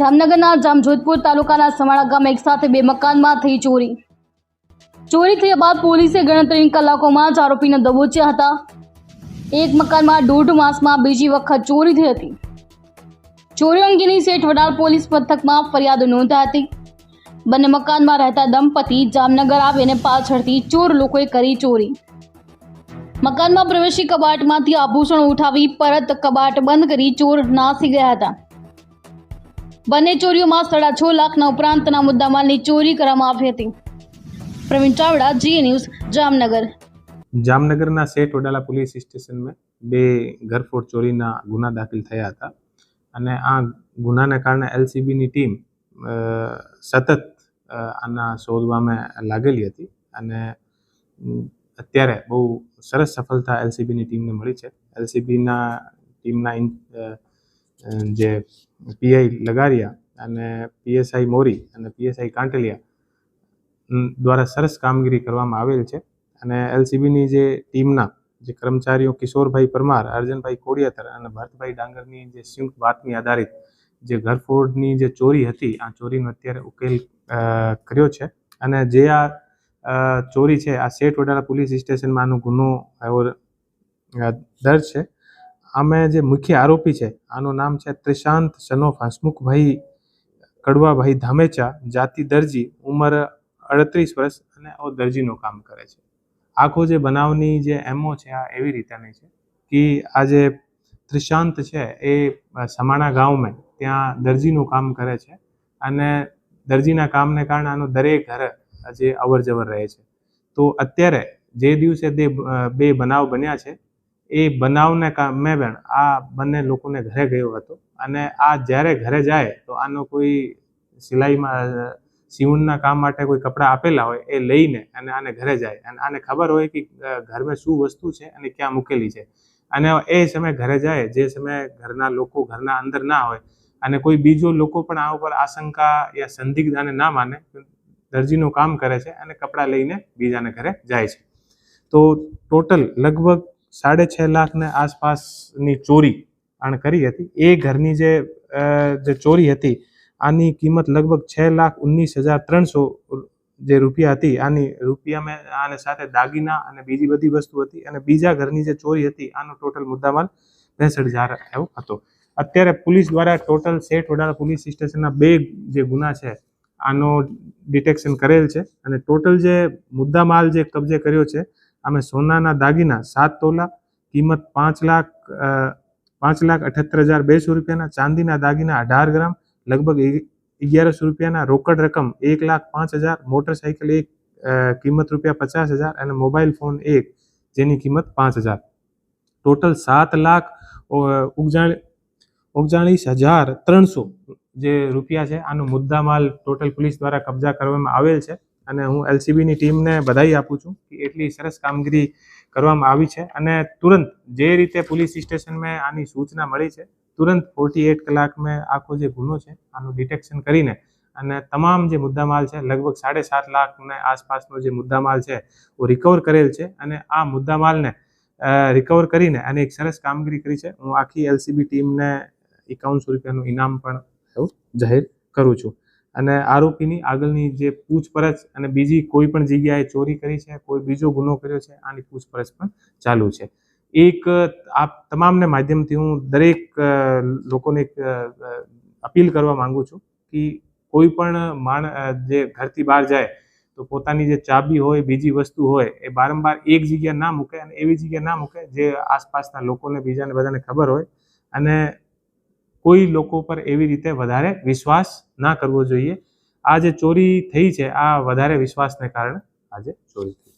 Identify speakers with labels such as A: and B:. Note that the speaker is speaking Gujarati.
A: જામનગરના જામજોધપુર તાલુકાના સમાળા એક સાથે બે મકાનમાં થઈ ચોરી. ચોરી થયા બાદ પોલીસે ગણતરીની કલાકોમાં જ આરોપીને દબોચ્યા હતા. એક મકાનમાં દોઢ માસમાં બીજી વખત ચોરી થઈ હતી. ચોરી અંગેની શેઠ વડાલ પોલીસ મથકમાં ફરિયાદ નોંધાઈ હતી. બંને મકાનમાં રહેતા દંપતી જામનગર આવીને પાછળથી ચોર લોકોએ કરી ચોરી. મકાનમાં પ્રવેશી કબાટમાંથી આભૂષણો ઉઠાવી પરત કબાટ બંધ કરી ચોર નાસી ગયા હતા. બંને ચોરીઓમાં સાડા છ લાખના ઉપરાંતના મુદ્દામાલની ચોરી કરવામાં આવી હતી. પ્રવીણ ચાવડા, જી ન્યૂઝ, જામનગર.
B: જામનગરના સેઠ વડાલા પોલીસ સ્ટેશનમાં બે ઘરફોડ ચોરીના ગુના દાખલ થયા હતા અને આ ગુનાને કારણે એલસીબીની ટીમ સતત આના શોધવામાં લાગેલી હતી અને અત્યારે બહુ સરસ સફળતા એલસીબીની ટીમને મળી છે. એલસીબીના ટીમના જે પીઆઈ લગારિયા અને પીએસઆઈ મોરી અને પીએસઆઈ કાંટલિયા દ્વારા સરસ કામગીરી કરવામાં આવેલ છે. અને એલસીબીની જે ટીમના જે કર્મચારીઓ કિશોરભાઈ પરમાર, અર્જનભાઈ કોડિયાતર અને ભરતભાઈ ડાંગરની જે સંયુક્ત વાતની આધારિત જે ઘરફોડની જે ચોરી હતી, આ ચોરીનો અત્યારે ઉકેલ કર્યો છે. અને જે આ ચોરી છે, આ શેઠ વડાલા પોલીસ સ્ટેશનમાં આનો ગુનો એવો દર્જ છે. આમે જે મુખ્ય આરોપી છે, આનું નામ છે ત્રિશાંત સનોફ હસમુખભાઈ કડવાભાઈ ધામેચા, જાતિ દરજી, ઉંમર અડત્રીસ વર્ષ અને ઓ દરજીનું કામ કરે છે. આખો જે બનાવની જે એમઓ છે, આ એવી રીતેની છે કે આ જે ત્રિશાંત છે, એ સમાણા ગામમાં ત્યાં દરજીનું કામ કરે છે અને દરજીના કામને કારણે આનું દરેક ઘર જે અવર જવર રહે છે. તો અત્યારે જે દિવસે તે બે બનાવ બન્યા છે એ બનાવને મેં પણ આ બંને લોકોને ઘરે ગયો હતો. અને આ જ્યારે ઘરે જાય, તો આનો કોઈ સિલાઈમાં, સીવણના કામ માટે કોઈ કપડાં આપેલા હોય, એ લઈને અને આને ઘરે જાય. અને આને ખબર હોય કે ઘરમાં શું વસ્તુ છે અને ક્યાં મૂકેલી છે. અને એ સમયે ઘરે જાય, જે સમયે ઘરના લોકો ઘરના અંદર ના હોય, અને કોઈ બીજો લોકો પણ આ ઉપર આશંકા યા સંદિગ્ધાને ના માને, દરજીનું કામ કરે છે અને કપડાં લઈને બીજાને ઘરે જાય છે. તો ટોટલ લગભગ સાડે છ લાખને આસપાસની ચોરી આણે કરી હતી. એ ઘરની જે જે ચોરી હતી, આની કિંમત લગભગ છ લાખ ઓગણીસ હજાર ત્રણસો જે રૂપિયા હતી. આની રૂપિયામાં આને સાથે દાગીના અને બીજી બધી વસ્તુ હતી અને બીજા ઘરની જે ચોરી હતી, આનો ટોટલ મુદ્દામાલ ત્રેસઠ હજાર એવો હતો. અત્યારે પોલીસ દ્વારા ટોટલ શેઠ વડાલા પોલીસ સ્ટેશનના બે જે ગુના છે, આનો ડિટેક્શન કરેલ છે અને ટોટલ જે મુદ્દામાલ જે કબજે કર્યો છે આમે સોનાના દાગીના સાત તોલા, કિંમત પાંચ લાખ પાંચ લાખ અઠ્યોતેર હજાર બેસો રૂપિયાના, ચાંદીના દાગીના અઢાર ગ્રામ, લગભગ અગિયારસો રૂપિયાના રોકડ રકમ એક લાખ પાંચ હજાર, મોટરસાઇકલ એક કિંમત રૂપિયા પચાસ હજાર અને મોબાઈલ ફોન એક, જેની કિંમત પાંચ હજાર. ટોટલ સાત લાખ ઓગજાળીસ હજાર ત્રણસો જે રૂપિયા છે, આનો મુદ્દામાલ ટોટલ પોલીસ દ્વારા કબજા કરવામાં આવેલ છે. અને હું એલસીબીની ટીમને બધાઈ આપું છું કે એટલી સરસ કામગીરી કરવામાં આવી છે અને તુરંત જે રીતે પોલીસ સ્ટેશન મેં આની સૂચના મળી છે તુરંત ફોર્ટી એટ કલાકમાં આખો જે ગુનો છે આનું ડિટેક્શન કરીને અને તમામ જે મુદ્દામાલ છે લગભગ સાડે સાત લાખને આસપાસનો જે મુદ્દામાલ છે એ રિકવર કરેલ છે અને આ મુદ્દામાલને રિકવર કરીને અને એક સરસ કામગીરી કરી છે. હું આખી એલસીબી ટીમને એકાવનસો રૂપિયાનું ઇનામ પણ એવું? જાહેર? કરું છું. અને આરોપીની આગળની જે પૂછપરછ અને બીજી કોઈ પણ જગ્યાએ ચોરી કરી છે, કોઈ બીજો ગુનો કર્યો છે, આની પૂછપરછ પણ ચાલુ છે. એક આ તમામને માધ્યમથી હું દરેક લોકોને અપીલ કરવા માંગુ છું કે કોઈ પણ માણ જે ઘરથી બહાર જાય તો પોતાની જે ચાબી હોય, બીજી વસ્તુ હોય, એ વારંવાર એક જગ્યા ના મૂકે અને એવી જગ્યા ના મૂકે જે આસપાસના લોકોને બીજાને બધાને ખબર હોય અને કોઈ લોકો પર એવી રીતે વધારે વિશ્વાસ ના કરવો જોઈએ. આ જે ચોરી થઈ છે, આ વધારે વિશ્વાસને કારણે આજે ચોરી થઈ